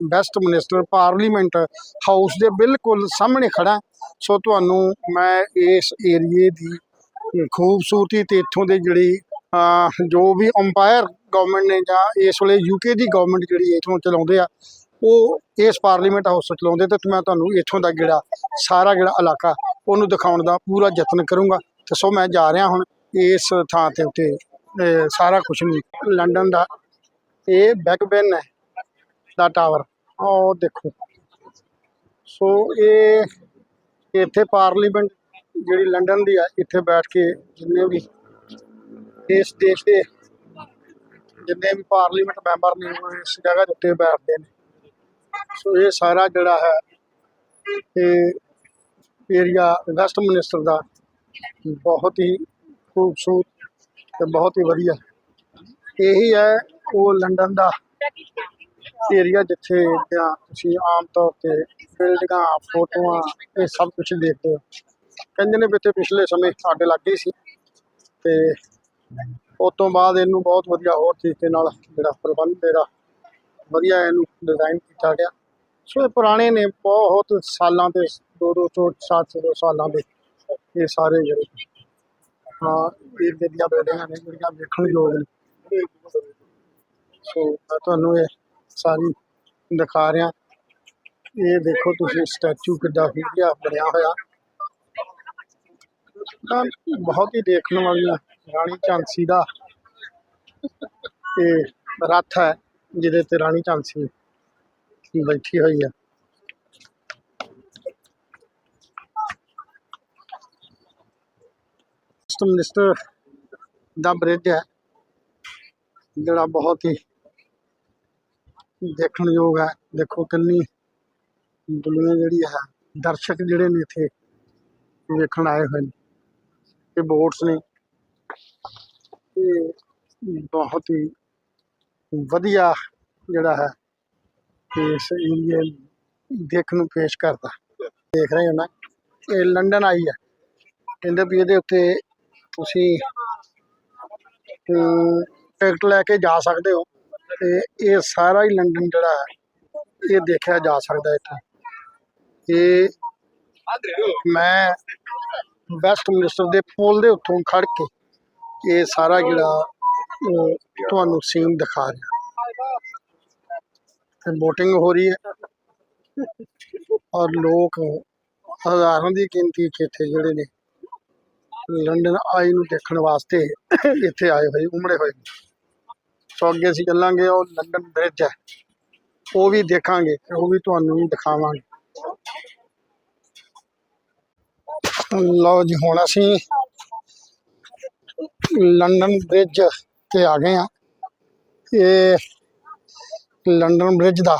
West minister parliament house ਦੇ ਬਿਲਕੁਲ ਸਾਹਮਣੇ ਖੜਾ ਸੋ ਤੁਹਾਨੂੰ ਮੈਂ ਇਸ ਏਰੀਏ ਦੀ ਖੂਬਸੂਰਤੀ ਤੇ ਇੱਥੋਂ ਦੇ ਜਿਹੜੀ ਜੋ ਵੀ ਅੰਪਾਇਰ ਗਵਰਨਮੈਂਟ ਨੇ ਜਾਂ ਇਸ ਵੇਲੇ ਯੂਕੇ ਦੀ ਗਵਰਨਮੈਂਟ ਜਿਹੜੀ ਇੱਥੋਂ ਚਲਾਉਂਦੇ ਆ ਉਹ ਇਸ ਪਾਰਲੀਮੈਂਟ ਹਾਊਸ ਤੋਂ ਚਲਾਉਂਦੇ ਤੇ ਮੈਂ ਤੁਹਾਨੂੰ ਇੱਥੋਂ ਦਾ ਜਿਹੜਾ ਸਾਰਾ ਜਿਹੜਾ ਇਲਾਕਾ ਉਹਨੂੰ ਦਿਖਾਉਣ ਦਾ ਪੂਰਾ ਯਤਨ ਕਰੂੰਗਾ। ਤੇ ਸੋ ਮੈਂ ਜਾ ਰਿਹਾ ਹੁਣ ਇਸ ਥਾਂ ਤੇ ਉੱਤੇ ਅਹ, ਸਾਰਾ ਕੁਝ ਲੰਡਨ ਦਾ ਇਹ ਬੈਕ ਬੈਨ ਹੈ ਦਾ ਟਾਵਰ ਉਹ ਦੇਖੋ। ਸੋ ਇਹ ਇੱਥੇ ਪਾਰਲੀਮੈਂਟ ਜਿਹੜੀ ਲੰਡਨ ਦੀ ਆ, ਇੱਥੇ ਬੈਠ ਕੇ ਜਿੰਨੇ ਵੀ ਇਸ ਦੇਸ਼ ਦੇ ਜਿੰਨੇ ਵੀ ਪਾਰਲੀਮੈਂਟ ਮੈਂਬਰ ਨੇ ਉਹ ਇਸ ਜਗ੍ਹਾ ਦੇ ਉੱਤੇ ਬੈਠਦੇ ਨੇ। ਸੋ ਇਹ ਸਾਰਾ ਜਿਹੜਾ ਹੈ, ਇਹ ਏਰੀਆ ਵੈਸਟ ਮਿਨਿਸਟਰ ਦਾ ਬਹੁਤ ਹੀ ਖੂਬਸੂਰਤ ਤੇ ਬਹੁਤ ਹੀ ਵਧੀਆ। ਇਹੀ ਹੈ, ਉਹ ਲੰਡਨ ਦਾ ਏਰੀਆ ਜਿੱਥੇ ਜਾਂ ਤੁਸੀਂ ਆਮ ਤੌਰ ਤੇ ਬਿਲਡਿੰਗਾਂ ਫੋਟੋਆਂ ਇਹ ਸਭ ਕੁਝ ਦੇਖਦੇ ਹੋ। ਕਹਿੰਦੇ ਨੇ ਵੀ ਇੱਥੇ ਪਿਛਲੇ ਸਮੇਂ ਸਾਡੇ ਲੱਗੇ ਸੀ ਤੇ ਉਸ ਤੋਂ ਬਾਅਦ ਇਹਨੂੰ ਬਹੁਤ ਵਧੀਆ ਹੋਰ ਤਰੀਕੇ ਨਾਲ ਜਿਹੜਾ ਪ੍ਰਬੰਧ ਜਿਹੜਾ ਵਧੀਆ ਇਹਨੂੰ ਡਿਜ਼ਾਈਨ ਕੀਤਾ ਗਿਆ। ਸੋ ਇਹ ਪੁਰਾਣੇ ਨੇ ਬਹੁਤ ਸਾਲਾਂ ਦੇ ਦੋ ਦੋ ਤੋਂ ਸੱਤ ਸੌ ਸਾਲਾਂ ਦੇ ਇਹ ਸਾਰੇ ਜਿਹੜੇ ਹਾਂ, ਇਹ ਦੀਆਂ ਬਿਲਡਿੰਗਾਂ ਨੇ, ਜਿਹੜੀਆਂ ਵੇਖਣ ਯੋਗ ਨੇ। ਸੋ ਮੈਂ ਤੁਹਾਨੂੰ ਇਹ ਸਾਰੀ ਦਿਖਾ ਰਿਹਾ। ਇਹ ਦੇਖੋ ਤੁਸੀਂ ਸਟੈਚੂ ਕਿੱਡਾ ਵਧੀਆ ਬਣਿਆ ਹੋਇਆ। ਤਾਂ ਬਹੁਤ ਹੀ ਦੇਖਣ ਵਾਲੀ ਰਾਣੀ ਝਾਂਸੀ ਦਾ ਇਹ ਰੱਥ ਹੈ, ਜਿਹਦੇ ਤੇ ਰਾਣੀ ਝਾਂਸੀ ਬੈਠੀ ਹੋਈ ਹੈ। ਮਿਨਿਸਟਰ ਦਾ ਬ੍ਰਿਜ ਹੈ, ਜਿਹੜਾ ਬਹੁਤ ਹੀ ਦੇਖਣ ਯੋਗ ਹੈ। ਦੇਖੋ ਕਿੰਨੀ ਦੁਨੀਆ ਜਿਹੜੀ ਹੈ, ਦਰਸ਼ਕ ਜਿਹੜੇ ਨੇ ਇੱਥੇ ਵੇਖਣ ਆਏ ਹੋਏ ਨੇ। ਇਹ ਬੋਟਸ ਨੇ। ਇਹ ਬਹੁਤ ਹੀ ਵਧੀਆ ਜਿਹੜਾ ਹੈ, ਇਸ ਏਰੀਏ ਦੇਖਣ ਨੂੰ ਪੇਸ਼ ਕਰਦਾ। ਦੇਖ ਰਹੇ ਹੋ ਨਾ, ਇਹ ਲੰਡਨ ਆਈ ਹੈ। ਕਹਿੰਦੇ ਵੀ ਇਹਦੇ ਉੱਤੇ ਤੁਸੀਂ ਟਿਕਟ ਲੈ ਕੇ ਜਾ ਸਕਦੇ ਹੋ। ਤੇ ਇਹ ਸਾਰਾ ਹੀ ਲੰਡਨ ਜਿਹੜਾ ਹੈ ਇਹ ਦੇਖਿਆ ਜਾ ਸਕਦਾ ਇੱਥੇ। ਇਹ ਮੈਂ ਵੈਸਟ ਮਿਨਿਸਟਰ ਦੇ ਪੁਲ ਦੇ ਉੱਤੋਂ ਖੜ ਕੇ ਇਹ ਸਾਰਾ ਜਿਹੜਾ ਅਹ, ਤੁਹਾਨੂੰ ਸੀਨ ਦਿਖਾ ਰਿਹਾ। ਤੇ VOTING ਹੋ ਰਹੀ ਹੈ। ਔਰ ਲੋਕ ਹਜ਼ਾਰਾਂ ਦੀ ਗਿਣਤੀ 'ਚ ਇੱਥੇ ਜਿਹੜੇ ਨੇ ਲੰਡਨ ਆਈ ਨੂੰ ਦੇਖਣ ਵਾਸਤੇ ਇੱਥੇ ਆਏ ਹੋਏ ਉਮੜੇ ਹੋਏ। ਨੇ। ਸੋ ਅੱਗੇ ਅਸੀਂ ਚੱਲਾਂਗੇ, ਉਹ ਲੰਡਨ ਬ੍ਰਿਜ ਹੈ। ਉਹ ਵੀ ਦੇਖਾਂਗੇ, ਉਹ ਵੀ ਤੁਹਾਨੂੰ ਵੀ ਦਿਖਾਵਾਂਗੇ। ਲਓ ਜੀ, ਹੁਣ ਅਸੀਂ ਲੰਡਨ ਬ੍ਰਿਜ ਤੇ ਆ ਗਏ ਆ ਇਹ ਲੰਡਨ ਬ੍ਰਿਜ ਦਾ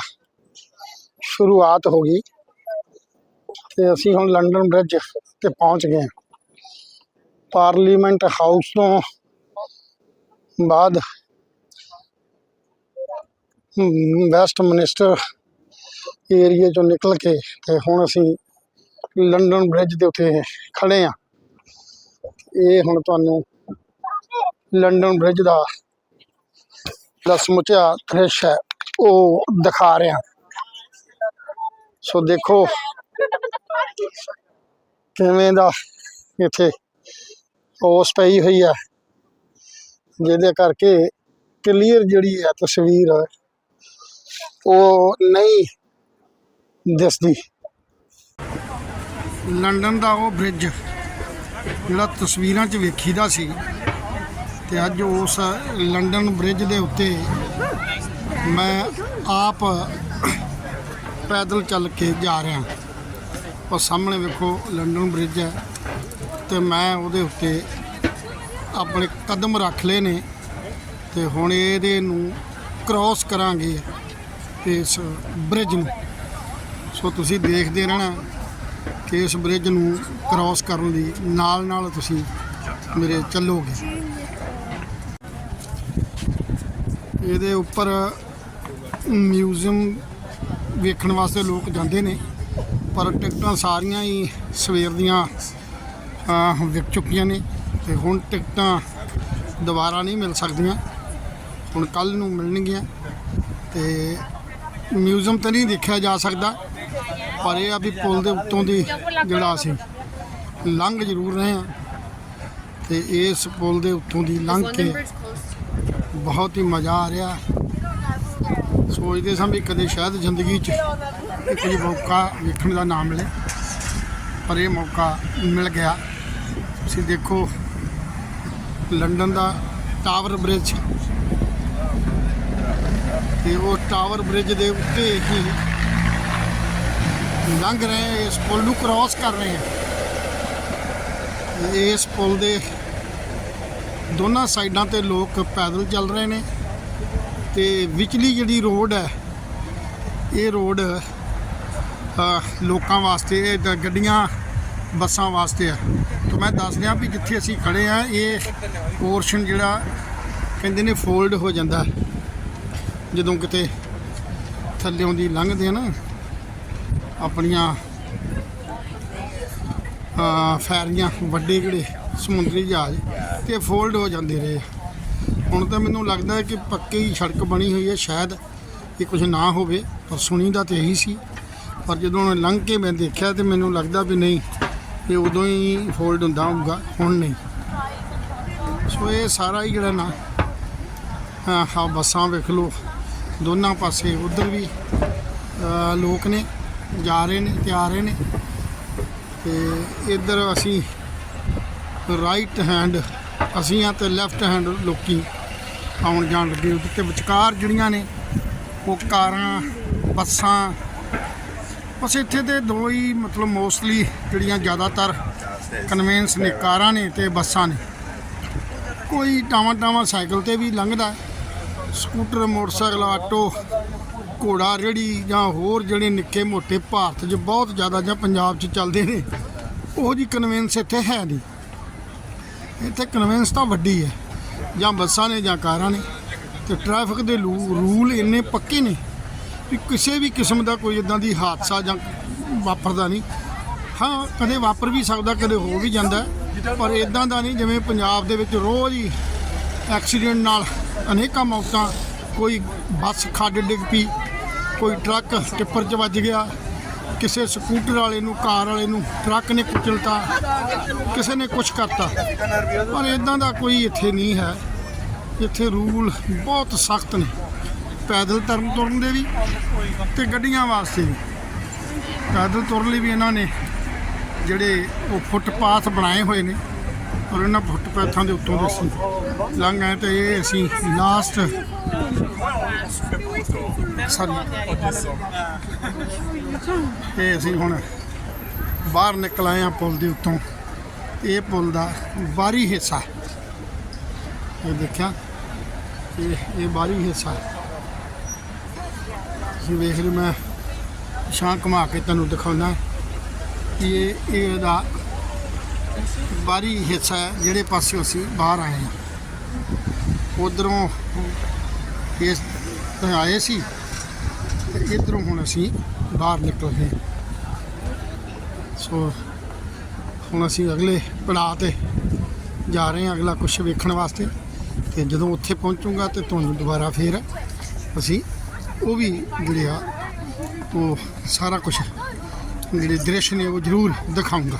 ਸ਼ੁਰੂਆਤ ਹੋ ਗਈ ਤੇ ਅਸੀਂ ਹੁਣ ਲੰਡਨ ਬ੍ਰਿਜ ਤੇ ਪਹੁੰਚ ਗਏ ਪਾਰਲੀਮੈਂਟ ਹਾਊਸ ਤੋਂ ਬਾਅਦ ਵੈਸਟ ਮਿਨਿਸਟਰ ਏਰੀਏ ਚੋਂ ਨਿਕਲ ਕੇ ਤੇ ਹੁਣ ਅਸੀਂ ਲੰਡਨ ਬ੍ਰਿਜ ਦੇ ਉੱਤੇ ਖੜੇ ਆ। ਇਹ ਹੁਣ ਤੁਹਾਨੂੰ ਲੰਡਨ ਬ੍ਰਿਜ ਦਾ ਦਾ ਸਮੁੱਚਾ ਦ੍ਰਿਸ਼ ਹੈ, ਉਹ ਦਿਖਾ ਰਿਹਾ। ਸੋ ਦੇਖੋ ਕਿਵੇਂ ਦਾ ਇੱਥੇ ਓਸ ਪਈ ਹੋਈ ਹੈ, ਜਿਹਦੇ ਕਰਕੇ ਕਲੀਅਰ ਜਿਹੜੀ ਹੈ ਤਸਵੀਰ ਉਹ ਨਹੀਂ ਦਿਸਦੀ। ਲੰਡਨ ਦਾ ਉਹ ਬ੍ਰਿਜ ਜਿਹੜਾ ਤਸਵੀਰਾਂ 'ਚ ਵੇਖੀਦਾ ਸੀ ਤੇ ਅੱਜ ਉਸ ਲੰਡਨ ਬ੍ਰਿਜ ਦੇ ਉੱਤੇ ਮੈਂ ਆਪ ਪੈਦਲ ਚੱਲ ਕੇ ਜਾ ਰਿਹਾ ਉਹ ਸਾਹਮਣੇ ਵੇਖੋ ਲੰਡਨ ਬ੍ਰਿਜ ਹੈ ਤੇ ਮੈਂ ਉਹਦੇ ਉੱਤੇ ਆਪਣੇ ਕਦਮ ਰੱਖ ਲਏ ਨੇ ਤੇ ਹੁਣ ਇਹਦੇ ਨੂੰ ਕ੍ਰਾਸ ਕਰਾਂਗੇ। ਇਸ ਬ੍ਰਿਜ ਨੂੰ। ਸੋ ਤੁਸੀਂ ਦੇਖਦੇ ਰਹਿਣਾ ਕਿ ਇਸ ਬ੍ਰਿਜ ਨੂੰ ਕ੍ਰਾਸ ਕਰਨ ਲਈ ਨਾਲ ਨਾਲ ਤੁਸੀਂ ਮੇਰੇ ਚੱਲੋਗੇ। ਇਹਦੇ ਉੱਪਰ ਮਿਊਜ਼ੀਅਮ ਵੇਖਣ ਵਾਸਤੇ ਲੋਕ ਜਾਂਦੇ ਨੇ, ਪਰ ਟਿਕਟਾਂ ਸਾਰੀਆਂ ਹੀ ਸਵੇਰ ਦੀਆਂ ਵਿਕ ਚੁੱਕੀਆਂ ਨੇ ਤੇ ਹੁਣ ਟਿਕਟਾਂ ਦੁਬਾਰਾ ਨਹੀਂ ਮਿਲ ਸਕਦੀਆਂ। ਹੁਣ ਕੱਲ ਨੂੰ ਮਿਲਣਗੀਆਂ ਤੇ ਮਿਊਜ਼ੀਅਮ ਤਾਂ ਨਹੀਂ ਦੇਖਿਆ ਜਾ ਸਕਦਾ, ਪਰ ਇਹ ਆ ਵੀ ਪੁਲ ਦੇ ਉੱਤੋਂ ਦੀ ਜਿਹੜਾ ਅਸੀਂ ਲੰਘ ਜ਼ਰੂਰ ਰਹੇ ਹਾਂ। ਤੇ ਇਸ ਪੁਲ ਦੇ ਉੱਤੋਂ ਦੀ ਲੰਘ ਕੇ ਬਹੁਤ ਹੀ ਮਜ਼ਾ ਆ ਰਿਹਾ। ਸੋਚਦੇ ਸਾਂ ਵੀ ਕਦੇ ਸ਼ਾਇਦ ਜ਼ਿੰਦਗੀ 'ਚ ਇਹ ਮੌਕਾ ਵੇਖਣ ਦਾ ਨਾਮ ਮਿਲੇ, ਪਰ ਇਹ ਮੌਕਾ ਮਿਲ ਗਿਆ। ਤੁਸੀਂ ਦੇਖੋ, ਲੰਡਨ ਦਾ ਟਾਵਰ ਬ੍ਰਿਜ ਤੇ ਉਹ ਟਾਵਰ ਬ੍ਰਿਜ ਦੇ ਉੱਤੇ ਹੀ ਲੰਘ ਰਹੇ ਹਾਂ, ਇਸ ਪੁਲ ਨੂੰ ਕ੍ਰਾਸ ਕਰ ਰਹੇ ਹਾਂ। ਇਸ ਪੁਲ ਦੇ ਦੋਨਾਂ ਸਾਈਡਾਂ ਤੇ ਲੋਕ ਪੈਦਲ ਚੱਲ ਰਹੇ ਨੇ ਤੇ ਵਿਚਲੀ ਜਿਹੜੀ ਰੋਡ ਹੈ ਇਹ ਰੋਡ ਲੋਕਾਂ ਵਾਸਤੇ ਗੱਡੀਆਂ ਬੱਸਾਂ ਵਾਸਤੇ ਆ ਤਾਂ ਮੈਂ ਦੱਸ ਦਿਆਂ ਵੀ ਜਿੱਥੇ ਅਸੀਂ ਖੜੇ ਆ ਇਹ ਪੋਰਸ਼ਨ ਜਿਹੜਾ ਕਹਿੰਦੇ ਨੇ ਫੋਲਡ ਹੋ ਜਾਂਦਾ ਜਦੋਂ ਕਿਤੇ ਥੱਲਿਓਂ ਦੀ ਲੰਘਦੇ ਆ ਨਾ ਆਪਣੀਆਂ ਅ, ਫੈਰੀਆਂ ਵੱਡੇ ਜਿਹੜੇ ਸਮੁੰਦਰੀ ਜਹਾਜ਼ ਤੇ ਫੋਲਡ ਹੋ ਜਾਂਦੇ ਰਹੇ ਆ। ਹੁਣ ਤਾਂ ਮੈਨੂੰ ਲੱਗਦਾ ਹੈ ਕਿ ਪੱਕੀ ਹੀ ਸੜਕ ਬਣੀ ਹੋਈ ਹੈ ਸ਼ਾਇਦ ਇਹ ਕੁਝ ਨਾ ਹੋਵੇ ਪਰ ਸੁਣੀ ਦਾ ਤੇ ਇਹੀ ਸੀ ਪਰ ਜਦੋਂ ਮੈਂ ਲੰਘ ਕੇ ਮੈਂ ਦੇਖਿਆ ਤੇ ਮੈਨੂੰ ਲੱਗਦਾ ਵੀ ਨਹੀਂ ਇਹ ਉਦੋਂ ਹੀ ਫੋਲਡ ਹੁੰਦਾ ਹੋਊਗਾ ਹੁਣ ਨਹੀਂ ਸੋ ਇਹ ਸਾਰਾ ਹੀ ਜਿਹੜਾ ਨਾ ਹਾਂ ਹਾਂ ਬੱਸਾਂ ਵੇਖ ਲਓ ਦੋਨਾਂ ਪਾਸੇ ਉਧਰ ਵੀ ਲੋਕ ਨੇ, ਜਾ ਰਹੇ ਨੇ, ਤੇ ਆ ਰਹੇ ਨੇ। ਤੇ ਇੱਧਰ ਅਸੀਂ ਰਾਈਟ ਹੈਂਡ ਅਸੀਂ ਆ ਤੇ ਲੈਫਟ ਹੈਂਡ ਲੋਕੀ ਆਉਣ ਜਾਣ ਲੱਗੇ ਉਹਦੇ ਤੇ ਵਿਚਕਾਰ ਜਿਹੜੀਆਂ ਨੇ, ਉਹ ਕਾਰਾਂ, ਬੱਸਾਂ, ਬਸ ਇੱਥੇ ਤੇ ਦੋ ਹੀ ਮਤਲਬ ਮੋਸਟਲੀ ਜਿਹੜੀਆਂ ਜ਼ਿਆਦਾਤਰ ਕਨਵੈਂਸ ਨੇ, ਕਾਰਾਂ ਨੇ ਤੇ ਬੱਸਾਂ ਨੇ। ਕੋਈ ਟਾਵਾਂ ਟਾਵਾਂ ਸਾਈਕਲ ਤੇ ਵੀ ਲੰਘਦਾ ਸਕੂਟਰ, ਮੋਟਰਸਾਈਕਲ, ਆਟੋ, ਘੋੜਾ ਰੇੜੀ ਜਾਂ ਹੋਰ ਜਿਹੜੇ ਨਿੱਕੇ ਮੋਟੇ ਭਾਰਤ 'ਚ ਬਹੁਤ ਜ਼ਿਆਦਾ ਜਾਂ ਪੰਜਾਬ 'ਚ ਚੱਲਦੇ ਨੇ, ਉਹ ਜੀ ਕਨਵੈਂਸ ਇੱਥੇ ਹੈ ਨਹੀਂ। ਇੱਥੇ ਕਨਵੈਂਸ ਤਾਂ ਵੱਡੀ ਹੈ, ਜਾਂ ਬੱਸਾਂ ਨੇ ਜਾਂ ਕਾਰਾਂ ਨੇ, ਤੇ ਟ੍ਰੈਫਿਕ ਦੇ ਲੂ- ਰੂਲ ਇੰਨੇ ਪੱਕੇ ਨੇ ਵੀ ਕਿਸੇ ਵੀ ਕਿਸਮ ਦਾ ਕੋਈ ਇਦਾਂ ਦੀ ਹਾਦਸਾ ਜਾਂ ਵਾਪਰਦਾ ਨਹੀਂ। ਹਾਂ, ਕਦੇ ਵਾਪਰ ਵੀ ਸਕਦਾ, ਕਦੇ ਹੋ ਵੀ ਜਾਂਦਾ, ਪਰ ਇਦਾਂ ਦਾ ਨਹੀਂ ਜਿਵੇਂ ਪੰਜਾਬ ਦੇ ਵਿੱਚ ਰੋਜ਼ ਹੀ ਐਕਸੀਡੈਂਟ ਨਾਲ ਅਨੇਕਾਂ ਮੌਤਾਂ, ਕੋਈ ਬੱਸ ਖੱਡ ਡਿੱਗ ਪਈ, ਕੋਈ ਟਰੱਕ ਟਿੱਪਰ 'ਚ ਵੱਜ ਗਿਆ, ਕਿਸੇ ਸਕੂਟਰ ਵਾਲੇ ਨੂੰ, ਕਾਰ ਵਾਲੇ ਨੂੰ, ਟਰੱਕ ਨੇ ਕੁਚਲਤਾ, ਕਿਸੇ ਨੇ ਕੁਝ ਕਰਤਾ। ਪਰ ਇਦਾਂ ਦਾ ਕੋਈ ਇੱਥੇ ਨਹੀਂ ਹੈ। ਇੱਥੇ ਰੂਲ ਬਹੁਤ ਸਖਤ ਨੇ। ਪੈਦਲ ਤੁਰਨ ਤੁਰਨ ਦੇ ਵੀ ਤੇ ਗੱਡੀਆਂ ਵਾਸਤੇ ਵੀ। ਪੈਦਲ ਤੁਰਨ ਲਈ ਵੀ ਇਹਨਾਂ ਨੇ ਜਿਹੜੇ ਉਹ ਫੁੱਟਪਾਥ ਬਣਾਏ ਹੋਏ ਨੇ। ਔਰ ਇਹਨਾਂ ਫੁੱਟਪਾਥਾਂ ਦੇ ਉੱਤੋਂ ਅਸੀਂ ਲੰਘ ਆਏ ਤੇ ਇਹ ਅਸੀਂ ਲਾਸਟ ਸਾਰੀ ਇਹ ਅਸੀਂ ਹੁਣ ਬਾਹਰ ਨਿਕਲ ਆਏ ਆ ਪੁਲ ਦੇ ਉੱਤੋਂ। ਇਹ ਪੁਲ ਦਾ ਬਾਹਰੀ ਹਿੱਸਾ। ਇਹ ਦੇਖਿਆ? ਇਹ ਇਹ ਬਾਹਰੀ ਹਿੱਸਾ। ਤੁਸੀਂ ਵੇਖ ਲਓ ਮੈਂ ਛਾਂ ਘੁਮਾ ਕੇ ਤੁਹਾਨੂੰ ਦਿਖਾਉਣਾ ਕਿ ਇਹ ਇਹਦਾ ਬਾਹਰੀ ਹਿੱਸਾ ਹੈ, ਜਿਹੜੇ ਪਾਸਿਓਂ ਅਸੀਂ ਬਾਹਰ ਆਏ ਹਾਂ। ਉਧਰੋਂ ਇਸ ਆਏ ਸੀ ਤੇ ਇਧਰੋਂ ਹੁਣ ਅਸੀਂ ਬਾਹਰ ਨਿਕਲ ਗਏ। ਸੋ ਹੁਣ ਅਸੀਂ ਅਗਲੇ ਪੜਾਅ ਤੇ ਜਾ ਰਹੇ ਹਾਂ, ਅਗਲਾ ਕੁਝ ਵੇਖਣ ਵਾਸਤੇ। ਤੇ ਜਦੋਂ ਉੱਥੇ ਪਹੁੰਚੂਗਾ ਤੇ ਤੁਹਾਨੂੰ ਦੁਬਾਰਾ ਫੇਰ ਅਸੀਂ ਉਹ ਵੀ ਜਿਹੜੇ ਆ, ਉਹ ਸਾਰਾ ਕੁਝ ਜਿਹੜੇ ਦ੍ਰਿਸ਼ ਨੇ ਉਹ ਜ਼ਰੂਰ ਦਿਖਾਊਂਗਾ।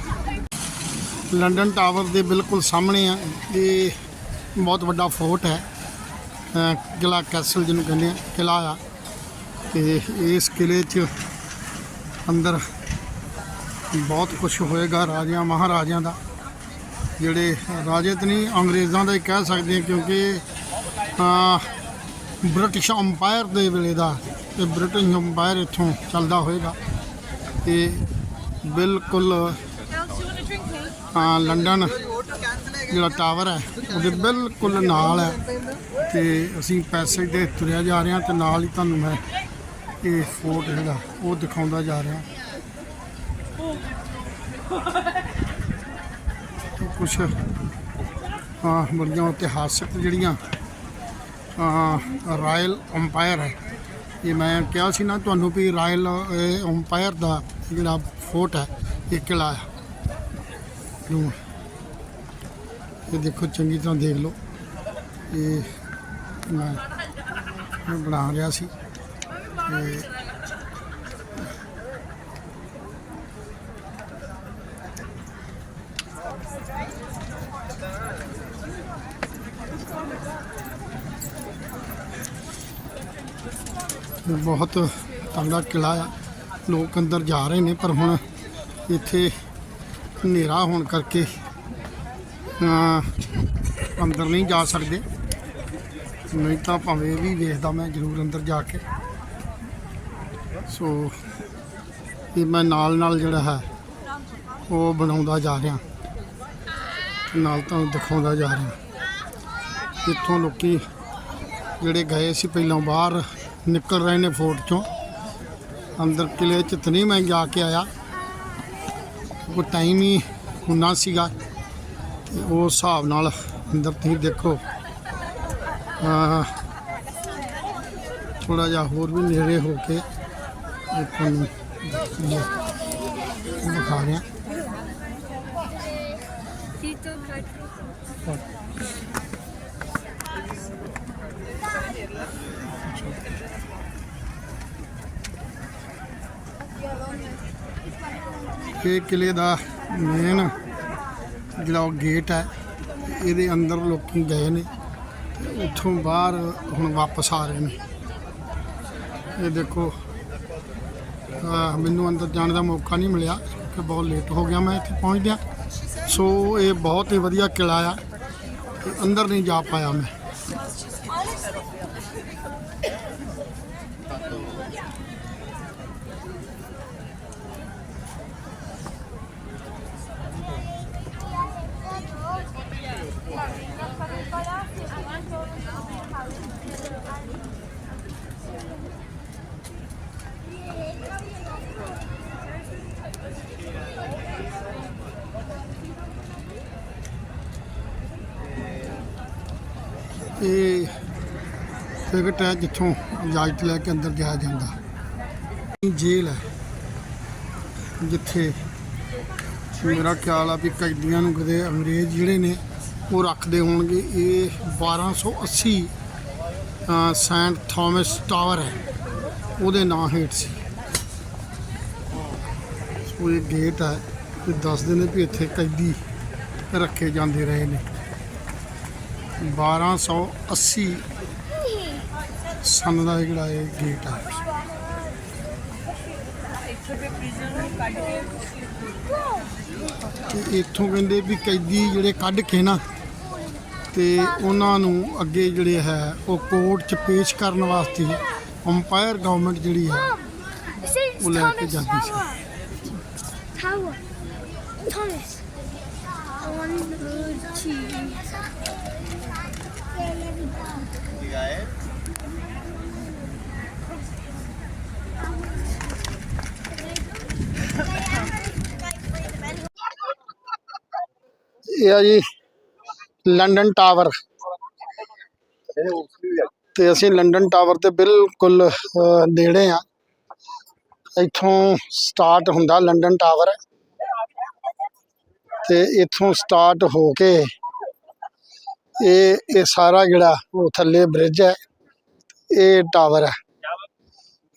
ਲੰਡਨ ਟਾਵਰ ਦੇ ਬਿਲਕੁਲ ਸਾਹਮਣੇ ਆ। ਇਹ ਬਹੁਤ ਵੱਡਾ ਫੋਰਟ ਹੈ। ਅਹ ਕਿਲ੍ਹਾ ਕੈਸਲ ਜਿਹਨੂੰ ਕਹਿੰਦੇ ਆ ਕਿਲ੍ਹਾ ਆ। ਤੇ ਇਸ ਕਿਲ੍ਹੇ 'ਚ ਅੰਦਰ ਬਹੁਤ ਕੁਝ ਹੋਏਗਾ ਰਾਜਿਆਂ, ਮਹਾਰਾਜਿਆਂ ਦਾ। ਜਿਹੜੇ ਰਾਜੇ ਤਾਂ ਨਹੀਂ, ਅੰਗਰੇਜ਼ਾਂ ਦਾ ਹੀ ਕਹਿ ਸਕਦੇ ਹਾਂ ਕਿਉਂਕਿ ਬ੍ਰਿਟਿਸ਼ ਅੰਪਾਇਰ ਦੇ ਵੇਲੇ ਦਾ ਤੇ ਬ੍ਰਿਟਿਸ਼ ਅੰਪਾਇਰ ਇੱਥੋਂ ਚੱਲਦਾ ਹੋਏਗਾ। ਤੇ ਬਿਲਕੁਲ ਲੰਡਨ, ਜਿਹੜਾ ਟਾਵਰ ਹੈ, ਉਹਦੇ ਬਿਲਕੁਲ ਨਾਲ ਹੈ ਤੇ ਅਸੀਂ ਪੈਸੇ ਦੇ ਤੁਰਿਆ ਜਾ ਰਹੇ ਹਾਂ ਤੇ ਨਾਲ ਹੀ ਤੁਹਾਨੂੰ ਮੈਂ ਇਹ ਫੋਰਟ ਹੈਗਾ ਉਹ ਦਿਖਾਉਂਦਾ ਜਾ ਰਿਹਾ। ਕੁਛ, ਹਾਂ ਬੜੀਆਂ ਇਤਿਹਾਸਕ ਜਿਹੜੀਆਂ ਰਾਇਲ ਅੰਪਾਇਰ ਹੈ। ਇਹ ਮੈਂ ਕਿਹਾ ਸੀ ਨਾ ਤੁਹਾਨੂੰ ਵੀ ਰਾਇਲ ਅੰਪਾਇਰ ਦਾ ਜਿਹੜਾ ਫੋਰਟ ਹੈ, ਇਹ ਕਿਲ੍ਹਾ ਹੈ। ਨੂੰ ਇਹ ਦੇਖੋ, ਚੰਗੀ ਤਰ੍ਹਾਂ ਦੇਖ ਲਓ। ਇਹ ਮੈਂ ਬਣਾ ਰਿਹਾ ਸੀ। ਤੇ ਬਹੁਤ ਤੰਗਾ ਕਿਲਾ ਆ। ਲੋਕ ਅੰਦਰ ਜਾ ਰਹੇ ਨੇ, ਪਰ ਹੁਣ ਇੱਥੇ ਹਨੇਰਾ ਹੋਣ ਕਰਕੇ ਅੰਦਰ ਨਹੀਂ ਜਾ ਸਕਦੇ। ਨਹੀਂ ਤਾਂ ਭਾਵੇਂ ਇਹ ਵੀ ਵੇਖਦਾ ਮੈਂ ਜ਼ਰੂਰ ਅੰਦਰ ਜਾ ਕੇ। ਸੋ, ਇਹ ਮੈਂ ਨਾਲ ਨਾਲ ਜਿਹੜਾ ਹੈ, ਉਹ ਬਣਾਉਂਦਾ ਜਾ ਰਿਹਾ। ਨਾਲ ਤੁਹਾਨੂੰ ਦਿਖਾਉਂਦਾ ਜਾ ਰਿਹਾ। ਇੱਥੋਂ ਲੋਕੀ ਜਿਹੜੇ ਗਏ ਸੀ ਪਹਿਲਾਂ ਬਾਹਰ, ਨਿਕਲ ਰਹੇ ਨੇ ਫੋਰਟ ਚੋਂ। ਅੰਦਰ ਕਿਲੇ ਚ ਤਾਂ ਨਹੀਂ ਮੈਂ ਜਾ ਕੇ ਆਇਆ। ਉਹ ਟਾਈਮ ਹੀ ਹੁਣਾ ਸੀਗਾ। ਤੇ ਉਹ ਹਿਸਾਬ ਨਾਲ ਅੰਦਰ ਤੁਸੀਂ ਦੇਖੋ। ਥੋੜਾ ਜਿਹਾ ਹੋਰ ਵੀ ਨੇੜੇ ਹੋ ਕੇ ਤੁਹਾਨੂੰ ਦਿਖਾ ਰਿਹਾ। Tito Patrick. ਇਹ ਕਿਲੇ ਦਾ ਮੇਨ ਜਿਹੜਾ ਉਹ ਗੇਟ ਹੈ, ਇਹਦੇ ਅੰਦਰ ਲੋਕੀ ਗਏ ਨੇ ਤੇ ਉੱਥੋਂ ਬਾਹਰ ਹੁਣ ਵਾਪਸ ਆ ਰਹੇ ਨੇ। ਇਹ ਦੇਖੋ ਮੈਨੂੰ ਅੰਦਰ ਜਾਣ ਦਾ ਮੌਕਾ ਨਹੀਂ ਮਿਲਿਆ ਕਿ ਬਹੁਤ ਲੇਟ ਹੋ ਗਿਆ ਮੈਂ ਇੱਥੇ ਪਹੁੰਚ ਗਿਆ। ਸੋ ਇਹ ਬਹੁਤ ਹੀ ਵਧੀਆ ਕਿਲਾ ਆ ਅੰਦਰ ਨਹੀਂ ਜਾ ਪਾਇਆ ਮੈਂ। ਇਹ ਟਿਕਟ ਹੈ ਜਿੱਥੋਂ ਇਜਾਜ਼ਤ ਲੈ ਕੇ ਅੰਦਰ ਜਾਇਆ ਜਾਂਦਾ। ਜੇਲ੍ਹ ਹੈ ਜਿੱਥੇ ਮੇਰਾ ਖਿਆਲ ਆ ਵੀ ਕੈਦੀਆਂ ਨੂੰ ਕਦੇ ਅੰਗਰੇਜ਼ ਜਿਹੜੇ ਨੇ ਉਹ ਰੱਖਦੇ ਹੋਣਗੇ। ਇਹ 1280 ਅ, ਸੈਂਟ ਥਾਮਸ ਟਾਵਰ ਹੈ। ਉਹਦੇ ਨਾਂ ਹੇਠ ਸੀ। ਸੋ ਇਹ ਗੇਟ ਹੈ ਤੇ ਦੱਸਦੇ ਨੇ ਵੀ ਇੱਥੇ ਕੈਦੀ ਰੱਖੇ ਜਾਂਦੇ ਰਹੇ ਨੇ। 1280 ਸੰਨ ਦਾ ਜਿਹੜਾ ਇਹ ਗੇਟ ਹੈ ਤੇ ਇੱਥੋਂ ਕਹਿੰਦੇ ਵੀ ਕੈਦੀ ਜਿਹੜੇ ਕੱਢ ਕੇ ਨਾ ਤੇ ਉਹਨਾਂ ਨੂੰ ਅੱਗੇ ਜਿਹੜੇ ਹੈ ਉਹ ਕੋਰਟ 'ਚ ਪੇਸ਼ ਕਰਨ ਵਾਸਤੇ ਅੰਪਾਇਰ ਗਵਰਨਮੈਂਟ ਜਿਹੜੀ ਹੈ This is Well, uh, Thomas good job, Tower. Tower. Thomas. ਇਹ ਆ ਜੀ ਲੰਡਨ ਟਾਵਰ ਤੇ ਅਸੀਂ ਲੰਡਨ ਟਾਵਰ ਤੇ ਬਿਲਕੁਲ ਨੇੜੇ ਆ। ਇੱਥੋਂ ਸਟਾਰਟ ਹੁੰਦਾ ਲੰਡਨ ਟਾਵਰ ਤੇ ਇੱਥੋਂ ਸਟਾਰਟ ਹੋ ਕੇ ਇਹ ਇਹ ਸਾਰਾ ਜਿਹੜਾ ਉਹ ਥੱਲੇ ਬ੍ਰਿਜ ਹੈ, ਇਹ ਟਾਵਰ ਹੈ।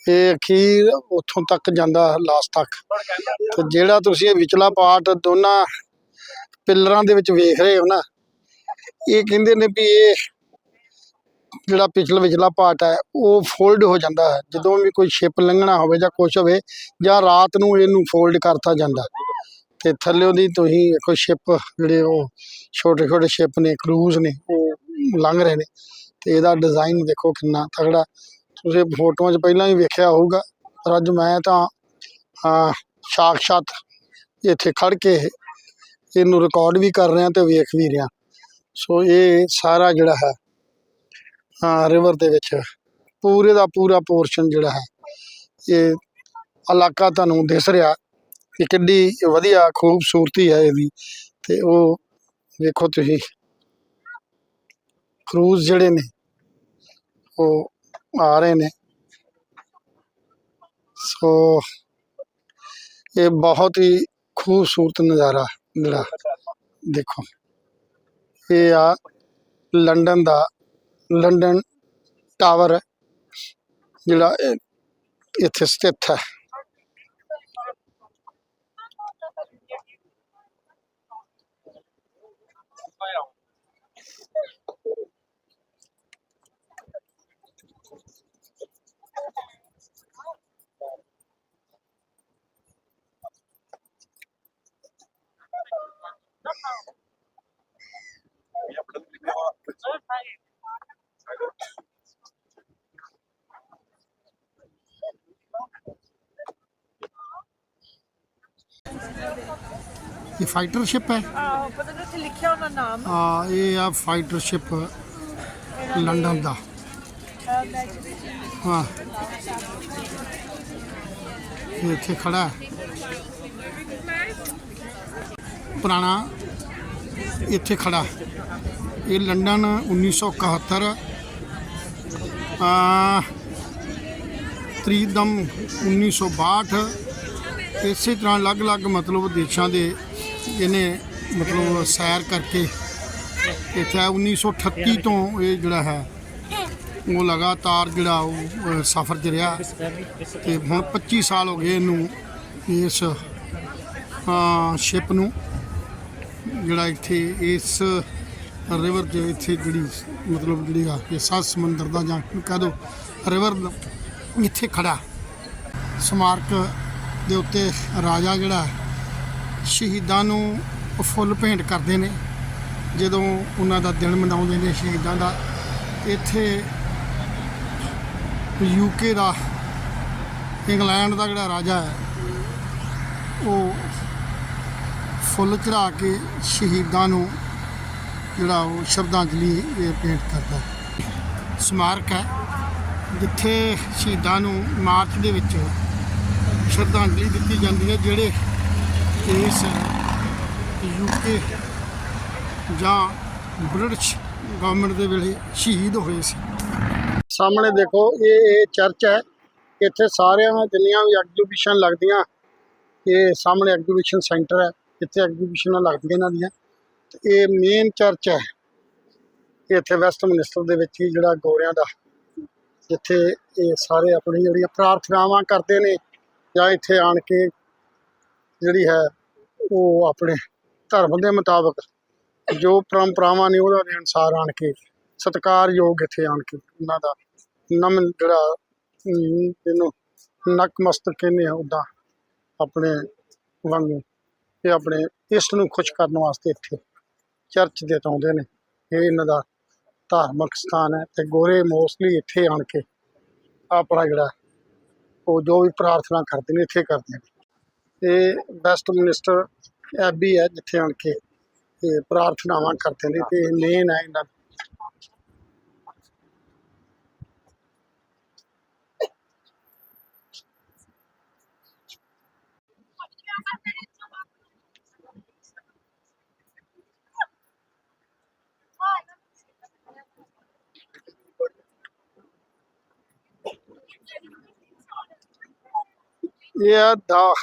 ਇਹ ਅਖੀਰ ਉੱਥੋਂ ਤੱਕ ਜਾਂਦਾ ਲਾਸਟ ਤੱਕ। ਤੇ ਜਿਹੜਾ ਤੁਸੀਂ ਇਹ ਵਿਚਲਾ ਪਾਰਟ ਦੋਨਾਂ ਪਿੱਲਰਾਂ ਦੇ ਵਿੱਚ ਵੇਖ ਰਹੇ ਹੋ ਨਾ, ਇਹ ਕਹਿੰਦੇ ਨੇ ਵੀ ਇਹ ਜਿਹੜਾ ਪਿਛਲਾ ਵਿਚਲਾ ਪਾਰਟ ਹੈ, ਉਹ ਫੋਲਡ ਹੋ ਜਾਂਦਾ ਹੈ। ਜਦੋਂ ਵੀ ਕੋਈ ਸ਼ਿਪ ਲੰਘਣਾ ਹੋਵੇ ਜਾਂ ਕੁਝ ਹੋਵੇ ਜਾਂ ਰਾਤ ਨੂੰ ਇਹਨੂੰ ਫੋਲਡ ਕਰਤਾ ਜਾਂਦਾ ਤੇ ਥੱਲੇ ਦੀ ਤੁਸੀਂ ਕੋਈ ਸ਼ਿਪ ਜਿਹੜੇ ਉਹ ਛੋਟੇ ਛੋਟੇ ਸ਼ਿਪ ਨੇ ਕਰੂਜ਼ ਨੇ, ਉਹ ਲੰਘ ਰਹੇ ਨੇ ਤੇ ਇਹਦਾ ਡਿਜ਼ਾਈਨ ਦੇਖੋ ਕਿੰਨਾ ਤਗੜਾ ਤੁਸੀਂ ਫੋਟੋਆਂ 'ਚ ਪਹਿਲਾਂ ਹੀ ਵੇਖਿਆ ਹੋਊਗਾ, ਪਰ ਅੱਜ ਮੈਂ ਤਾਂ ਆ ਸਾਖਸ਼ਾਤ ਇੱਥੇ ਖੜ ਕੇ ਇਹਨੂੰ ਰਿਕਾਰਡ ਵੀ ਕਰ ਰਿਹਾ ਤੇ ਵੇਖ ਵੀ ਰਿਹਾ। ਸੋ ਇਹ ਸਾਰਾ ਜਿਹੜਾ ਹੈ ਰਿਵਰ ਦੇ ਵਿੱਚ ਪੂਰੇ ਦਾ ਪੂਰਾ ਪੋਰਸ਼ਨ ਜਿਹੜਾ ਹੈ, ਇਹ ਇਲਾਕਾ ਤੁਹਾਨੂੰ ਦਿਸ ਰਿਹਾ। ਕਿ ਕਿੰਨੀ ਵਧੀਆ, ਖੂਬਸੂਰਤੀ ਹੈ ਇਹਦੀ। ਤੇ ਉਹ ਵੇਖੋ ਤੁਸੀਂ ਕਰੂਜ਼ ਜਿਹੜੇ ਨੇ, ਉਹ ਆ ਰਹੇ ਨੇ। ਸੋ, ਇਹ ਬਹੁਤ ਹੀ ਖੂਬਸੂਰਤ ਨਜ਼ਾਰਾ ਜਿਹੜਾ, ਦੇਖੋ। ਇਹ ਆ ਲੰਡਨ ਦਾ, ਲੰਡਨ ਟਾਵਰ ਜਿਹੜਾ ਇਹ- ਇੱਥੇ ਸਥਿਤ ਹੈ। ਇਹ ਫਾਈਟਰ ਸ਼ਿਪ ਹੈ? ਆਹੋ ਪਤਾ ਨਹੀਂ ਉੱਥੇ ਲਿਖਿਆ ਉਹਨਾਂ ਨਾਮ। ਆ ਇਹ ਆ ਫਾਈਟਰ ਸ਼ਿਪ ਲੰਡਨ ਦਾ। ਹਾਂ। ਇਹ ਇੱਥੇ ਖੜਾ ਹੈ। ਪੁਰਾਣਾ ਇੱਥੇ ਖੜਾ ਇਹ ਲੰਡਨ 1971 ਆ ਤਰੀਦਮ 1962 ਇਸੇ ਤਰ੍ਹਾਂ ਅਲੱਗ-ਅਲੱਗ ਮਤਲਬ ਦੇਸ਼ਾਂ ਦੇ ਇਹਨੇ ਮਤਲਬ ਸੈਰ ਕਰਕੇ ਇੱਥੇ 1938 ਤੋਂ ਇਹ ਜਿਹੜਾ ਹੈ, ਉਹ ਲਗਾਤਾਰ ਜਿਹੜਾ ਉਹ ਸਫ਼ਰ 'ਚ ਰਿਹਾ ਤੇ ਹੁਣ 25 ਸਾਲ ਹੋ ਗਏ ਇਹਨੂੰ ਇਸ ਸ਼ਿਪ ਨੂੰ ਜਿਹੜਾ ਇੱਥੇ ਇਸ ਰਿਵਰ 'ਚ ਇੱਥੇ ਜਿਹੜੀ ਮਤਲਬ ਜਿਹੜੀ ਆ ਇਹ ਸੱਤ ਸਮੁੰਦਰ ਦਾ ਜਾਂ ਕਹ ਦੋ, ਰਿਵਰ ਇੱਥੇ ਖੜਾ ਸਮਾਰਕ ਦੇ ਉੱਤੇ ਰਾਜਾ ਜਿਹੜਾ ਸ਼ਹੀਦਾਂ ਨੂੰ ਫੁੱਲ ਭੇਂਟ ਕਰਦੇ ਨੇ, ਜਦੋਂ ਉਹਨਾਂ ਦਾ ਦਿਨ ਮਨਾਉਂਦੇ ਨੇ ਸ਼ਹੀਦਾਂ ਦਾ। ਇੱਥੇ ਯੂਕੇ ਦਾ, ਇੰਗਲੈਂਡ ਦਾ ਜਿਹੜਾ ਰਾਜਾ ਹੈ, ਉਹ ਫੁੱਲ ਚੜਾ ਕੇ ਸ਼ਹੀਦਾਂ ਨੂੰ ਜਿਹੜਾ ਉਹ ਸ਼ਰਧਾਂਜਲੀ ਭੇਂਟ ਕਰਦਾ ਸਮਾਰਕ ਹੈ, ਜਿੱਥੇ ਸ਼ਹੀਦਾਂ ਨੂੰ ਮਾਰਚ ਦੇ ਵਿੱਚ ਸ਼ਰਧਾਂਜਲੀ ਦਿੱਤੀ ਜਾਂਦੀ ਹੈ, ਜਿਹੜੇ ਇਸ ਯੂਕੇ ਜਾਂ ਬ੍ਰਿਟਿਸ਼ ਗਵਰਨਮੈਂਟ ਦੇ ਵੇਲੇ ਸ਼ਹੀਦ ਹੋਏ ਸੀ। ਸਾਹਮਣੇ ਦੇਖੋ, ਇਹ ਇਹ ਚਰਚ ਹੈ। ਇੱਥੇ ਸਾਰਿਆਂ ਜਿੰਨੀਆਂ ਵੀ ਐਗਜ਼ੀਬਿਸ਼ਨ ਲੱਗਦੀਆਂ, ਇਹ ਸਾਹਮਣੇ ਐਗਜ਼ੀਬਿਸ਼ਨ ਸੈਂਟਰ ਹੈ। ਇੱਥੇ ਐਗਜ਼ੀਬਿਸ਼ਨਾਂ ਲੱਗਦੀਆਂ ਇਹਨਾਂ ਦੀਆਂ। ਇਹ ਮੇਨ ਚਰਚ ਹੈ। ਇੱਥੇ ਵੈਸਟ ਮਿਨਿਸਟਰ ਦੇ ਵਿੱਚ ਹੀ ਜਿਹੜਾ ਗੋਰਿਆਂ ਦਾ, ਜਿੱਥੇ ਇਹ ਸਾਰੇ ਆਪਣੀ ਜਿਹੜੀਆਂ ਪ੍ਰਾਰਥਨਾਵਾਂ ਕਰਦੇ ਨੇ ਜਾਂ ਇੱਥੇ ਆਣ ਕੇ ਜਿਹੜੀ ਹੈ, ਉਹ ਆਪਣੇ ਧਰਮ ਦੇ ਮੁਤਾਬਕ ਜੋ ਪਰੰਪਰਾਵਾਂ ਨੇ ਉਹਦਾ ਦੇ ਅਨੁਸਾਰ ਆਣ ਕੇ ਸਤਿਕਾਰਯੋਗ ਇੱਥੇ ਆਣ ਕੇ ਉਹਨਾਂ ਦਾ ਨਮਨ ਜਿਹੜਾ ਇਹਨੂੰ ਨਕਮਸਤਕ ਕਹਿੰਦੇ ਆ, ਉੱਦਾਂ ਆਪਣੇ ਵਾਂਗੂ ਇਹ ਆਪਣੇ ਇਸ ਨੂੰ ਖੁਸ਼ ਕਰਨ ਵਾਸਤੇ ਇੱਥੇ ਚਰਚ ਦੇ ਤੋਂ ਨੇ। ਇਹ ਇਹਨਾਂ ਦਾ ਧਾਰਮਿਕ ਸਥਾਨ ਹੈ ਤੇ ਗੋਰੇ ਮੋਸਟਲੀ ਇੱਥੇ ਆਣ ਕੇ ਆਪਣਾ ਜਿਹੜਾ, ਉਹ ਜੋ ਵੀ ਪ੍ਰਾਰਥਨਾ ਕਰਦੇ ਨੇ, ਇੱਥੇ ਕਰਦੇ ਨੇ। ਇਹ ਵੈਸਟ ਮਿਨਿਸਟਰ ਐਬੀ ਹੈ, ਜਿੱਥੇ ਆਣ ਕੇ ਇਹ ਪ੍ਰਾਰਥਨਾਵਾਂ ਕਰਦੇ ਨੇ ਤੇ ਮੇਨ ਹੈ ਇਹਨਾਂ ਦਾ। ਇਹ ਹੈ ਦਾ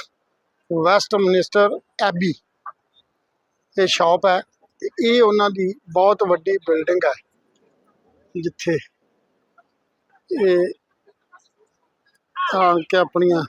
ਵੈਸਟ ਮਿਨਿਸਟਰ ਐਬੀ ਇਹ ਸ਼ਾਪ ਹੈ ਤੇ ਇਹ ਉਹਨਾਂ ਦੀ ਬਹੁਤ ਵੱਡੀ ਬਿਲਡਿੰਗ ਹੈ ਜਿੱਥੇ ਇਹ ਆਣ ਕੇ ਆਪਣੀਆਂ